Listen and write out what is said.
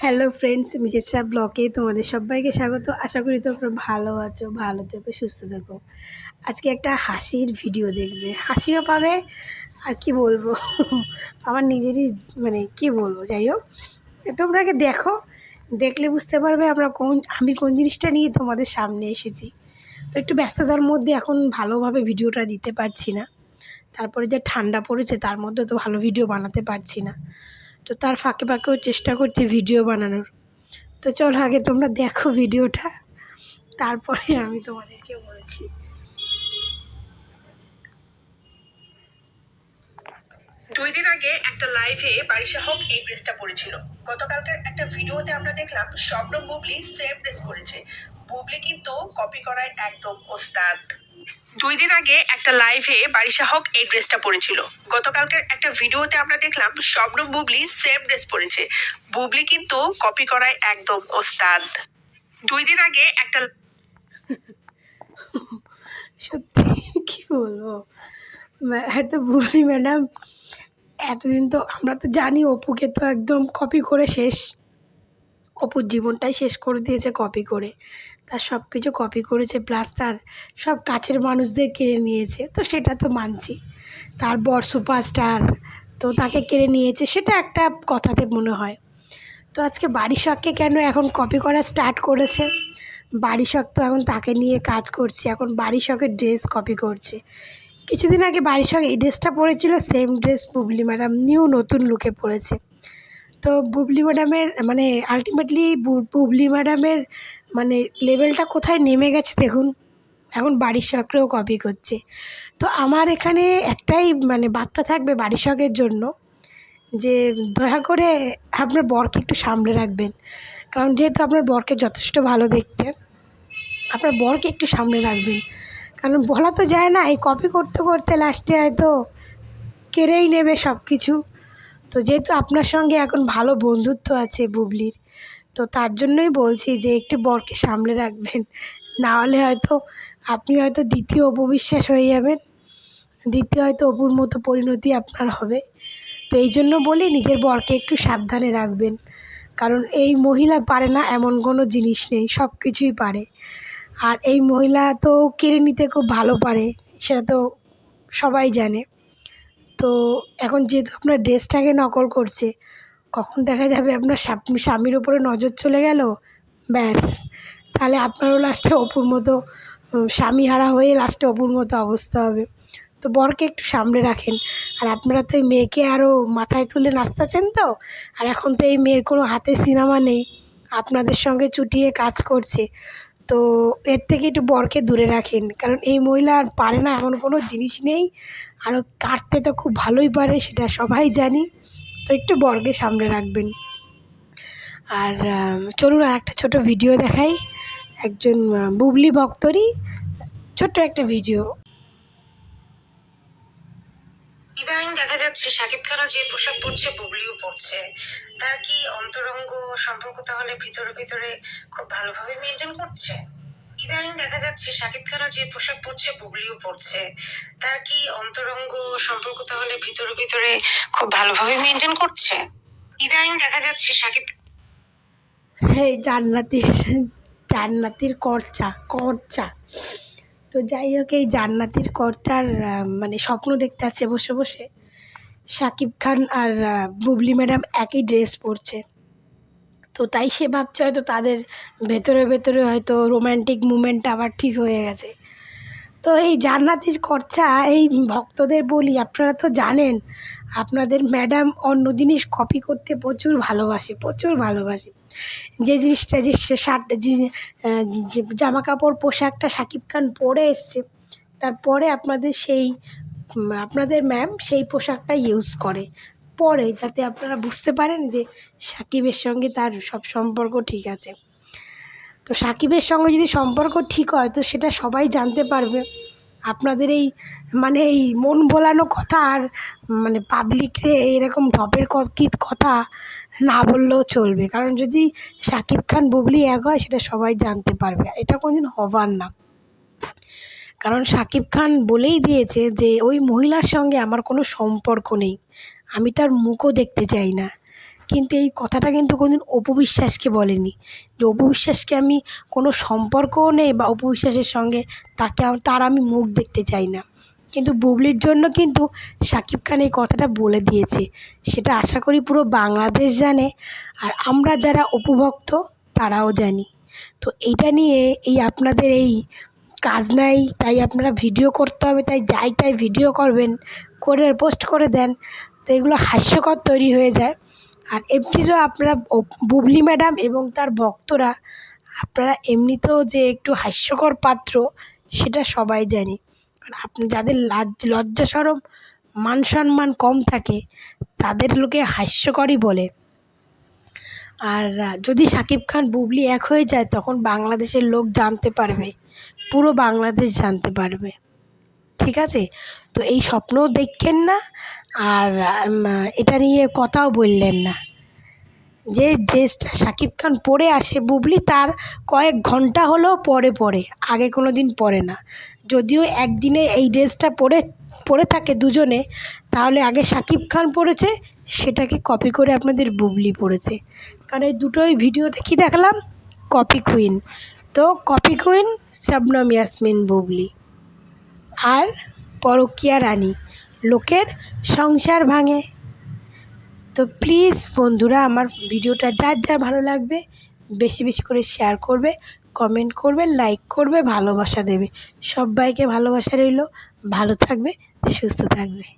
Hello friends Mrs Shah ব্লকে তোমাদের সবাইকে স্বাগত। আশা করি তোমরা ভালো আছো, ভালো থেকো, সুস্থ থেকো। আজকে একটা হাসির ভিডিও দেখবে। হাসিও পাবে, আর কি বলব? আমার নিজেরই মানে কি বলব, যাই হোক। তোমরা আগে দেখো, দেখলে বুঝতে পারবে আমরা কোন, আমি কোন জিনিসটা নিয়ে তোমাদের সামনে এসেছি। তো একটু ব্যস্ততার মধ্যে এখন ভালোভাবে ভিডিওটা দিতে পারছি না। তারপরে যে ঠান্ডা পড়েছে, তার মধ্যে তো ভালো ভিডিও বানাতে পারছি না। তো তার ফাঁকে ফাঁকেও চেষ্টা করছি ভিডিও বানানোর। তো চলো আগে তোমরা দেখো ভিডিওটা, তারপরে আমি তোমাদেরকে বলছি। দুই দিন আগে একটা লাইভে বারিশা হক এই ড্রেসটা পরেছিল গতকালকে একটা ভিডিওতে আমরা দেখলাম শবনম বুবলি সেম ড্রেস পরেছে বুবলি কিন্তু কপি করায় একদম ওস্তাদ। দুই দিন আগে একটা লাইভে বারিশা হক এই ড্রেসটা পরেছিল। গতকালকে একটা ভিডিওতে আমরা দেখলাম শবনম বুবলি সেম ড্রেস পরেছে। বুবলি কিন্তু কপি করায় একদম ওস্তাদ। দুই দিন আগে একটা সত্যি, কী বলব? হয়তো বুবলি ম্যাডাম, এতদিন তো আমরা তো জানি অপুকে তো একদম কপি করে শেষ। অপুর জীবনটাই শেষ করে দিয়েছে কপি করে। তার সব কিছু কপি করেছে প্লাস তার সব কাছের মানুষদের কেড়ে নিয়েছে, তো সেটা তো মানছি। তার বর সুপারস্টার তো তাকে কেড়ে নিয়েছে, সেটা একটা কথাতে মনে হয়। তো আজকে বাড়ির শখকে কেন এখন কপি করা স্টার্ট করেছে? বাড়ি শখ তো এখন তাকে নিয়ে কাজ করছে, এখন বাড়ি শখের ড্রেস কপি করছে। কিছুদিন আগে বাড়ির শখ এই ড্রেসটা পরেছিল same dress Bubly madam new নতুন লুকে পরেছে। তো বুবলি ম্যাডামের মানে আলটিমেটলি বুবলি ম্যাডামের মানে লেভেলটা কোথায় নেমে গেছে দেখুন। এখন বাড়ির শখরেও কপি করছে। তো আমার এখানে একটাই মানে বার্তা থাকবে বাড়ির শখের জন্য, যে দয়া করে আপনার বরকে একটু সামলে রাখবেন। কারণ যেহেতু আপনার বরকে যথেষ্ট ভালো দেখতে, আপনার বরকে একটু সামলে রাখবেন। কারণ বলা তো যায় না, এই কপি করতে করতে লাস্টে হয়তো কেড়েই নেবে সব কিছু তো যেহেতু আপনার সঙ্গে এখন ভালো বন্ধুত্ব আছে বুবলির, তো তার জন্যই বলছি যে একটু বরকে সামলে রাখবেন। না হলে হয়তো আপনি হয়তো দ্বিতীয় অপবিশ্বাস হয়ে যাবেন। দ্বিতীয় হয়তো অপুর মতো পরিণতি আপনার হবে। তো এই জন্য বলি নিজের বরকে একটু সাবধানে রাখবেন। কারণ এই মহিলা পারে না এমন কোনো জিনিস নেই, সব কিছুই পারে। আর এই মহিলা তো কেড়ে নিতে খুব ভালো পারে, সেটা তো সবাই জানে। তো এখন যেহেতু আপনার ড্রেসটাকে নকল করছে, কখন দেখা যাবে আপনার স্বামীর ওপরে নজর চলে গেল? ব্যাস। তাহলে আপনারও লাস্টে অপুর মতো স্বামী হারা হয়ে লাস্টে অপুর মতো অবস্থা হবে। তো বরকে একটু সামনে রাখেন। আর আপনারা তো এই মেয়েকে আরও মাথায় তুলে নাচতেছেন তো? আর এখন তো এই মেয়ের কোনো হাতে সিনেমা নেই। আপনাদের সঙ্গে চুটিয়ে কাজ করছে। তো এর থেকে একটু বরকে দূরে রাখেন। কারণ এই মহিলা আর পারে না, এমন কোনো জিনিস নেই। আরও কাটতে তো খুব ভালোই পারে, সেটা সবাই জানি। তো একটু বরকে সামনে রাখবেন। আর চলুন আর একটা ছোটো ভিডিও দেখাই। একজন বুবলি ভক্তরই ছোট্ট একটা ভিডিও। ইদানিং দেখা যাচ্ছে শাকিব খানও যে পোশাক পরছে, বুবলিও পরছে। তার কি অন্তরঙ্গ সম্পর্ক তাহলে ভিতরে ভিতরে খুব ভালোভাবে মেনটেন করছে? ইদানিং দেখা যাচ্ছে শাকিব খানও যে পোশাক পরছে, বুবলিও পরছে। তার কি অন্তরঙ্গ সম্পর্ক তাহলে ভিতরে ভিতরে খুব ভালোভাবে মেনটেন করছে? ইদানিং দেখা যাচ্ছে শাকিব এই জান্নাতির জান্নাতির করচা করচা। তো যাই হোক, এই জান্নাতির কর্তার মানে স্বপ্ন দেখতে আছে বসে বসে। শাকিব খান আর বুবলি ম্যাডাম একই ড্রেস পরছে। তো তাই সে ভাবছে হয়তো তাদের ভেতরে ভেতরে হয়তো রোম্যান্টিক মুমেন্টটা আবার ঠিক হয়ে গেছে। তো এই জান্নাতির খরচা এই ভক্তদের বলি, আপনারা তো জানেন, আপনাদের ম্যাডাম অন্য জিনিস কপি করতে প্রচুর ভালোবাসে প্রচুর ভালোবাসে। যে জিনিসটা যে শার্ট জামা কাপড় পোশাকটা সাকিব খান পরে এসছে, তারপরে আপনাদের সেই আপনাদের ম্যাম সেই পোশাকটা ইউজ করে। পরে যাতে আপনারা বুঝতে পারেন যে সাকিবের সঙ্গে তার সব সম্পর্ক ঠিক আছে। তো সাকিবের সঙ্গে যদি সম্পর্ক ঠিক হয়, তো সেটা সবাই জানতে পারবে। আপনাদের এই মানে এই মন ভোলানো কথা আর মানে পাবলিকরে এরকম ঢপের কথা না বললেও চলবে। কারণ যদি সাকিব খান বুবলি এক হয়, সেটা সবাই জানতে পারবে। আর এটা কোনোদিন হবার না। কারণ সাকিব খান বলেই দিয়েছে যে, ওই মহিলার সঙ্গে আমার কোনো সম্পর্ক নেই। আমি তার মুখও দেখতে চাই না। কিন্তু এই কথাটা কিন্তু কোনোদিন অপু বিশ্বাসকে বলেনি যে অপু বিশ্বাসকে আমি কোনো সম্পর্কও নেই বা অপু বিশ্বাসের সঙ্গে তাকে তার আমি মুখ দেখতে চাই না। কিন্তু বুবলির জন্য কিন্তু শাকিব খান এই কথাটা বলে দিয়েছে। সেটা আশা করি পুরো বাংলাদেশ জানে আর আমরা যারা অপুভক্ত তারাও জানি। তো এইটা নিয়ে এই আপনাদের এই কাজ নাই, তাই আপনারা ভিডিও করতে হবে, তাই যাই তাই ভিডিও করবেন, করে পোস্ট করে দেন। তো এগুলো হাস্যকর তৈরি হয়ে যায়। আর এমনিতেও আপনারা বুবলি ম্যাডাম এবং তার ভক্তরা, আপনারা এমনিতেও যে একটু হাস্যকর পাত্র, সেটা সবাই জানে। কারণ আপনি যাদের লাজ লজ্জা সরম, মান সম্মান কম থাকে, তাদের লোকে হাস্যকরই বলে। আর যদি শাকিব খান, বুবলি এক হয়ে যায়, তখন বাংলাদেশের লোক জানতে পারবে, পুরো বাংলাদেশ জানতে পারবে। ঠিক আছে? তো এই স্বপ্নও দেখছেন না আর এটা নিয়ে কথাও বললেন না। যে ড্রেসটা শাকিব খান পরে আসে বুবলি, তার কয়েক ঘণ্টা হলেও পরে পরে আগে কোনো দিন পরে না। যদিও একদিনে এই ড্রেসটা পরে পরে থাকে দুজনে, তাহলে আগে শাকিব খান পরেছে সেটাকে কপি করে আপনাদের বুবলি পরেছে কারণ এই দুটোই ভিডিওতে কী দেখলাম? কপি কুইন তো কপি কুইন শবনম ইয়াসমিন বুবলি। আর পরকীয়া রানী। লোকের সংসার ভাঙে। তো প্লিজ বন্ধুরা, আমার ভিডিওটা যার যা ভালো লাগবে, বেশি বেশি করে শেয়ার করবে কমেন্ট করবে লাইক করবে, ভালোবাসা দেবে। সবাইকে ভালোবাসা রইল। ভালো থাকবে, সুস্থ থাকবে।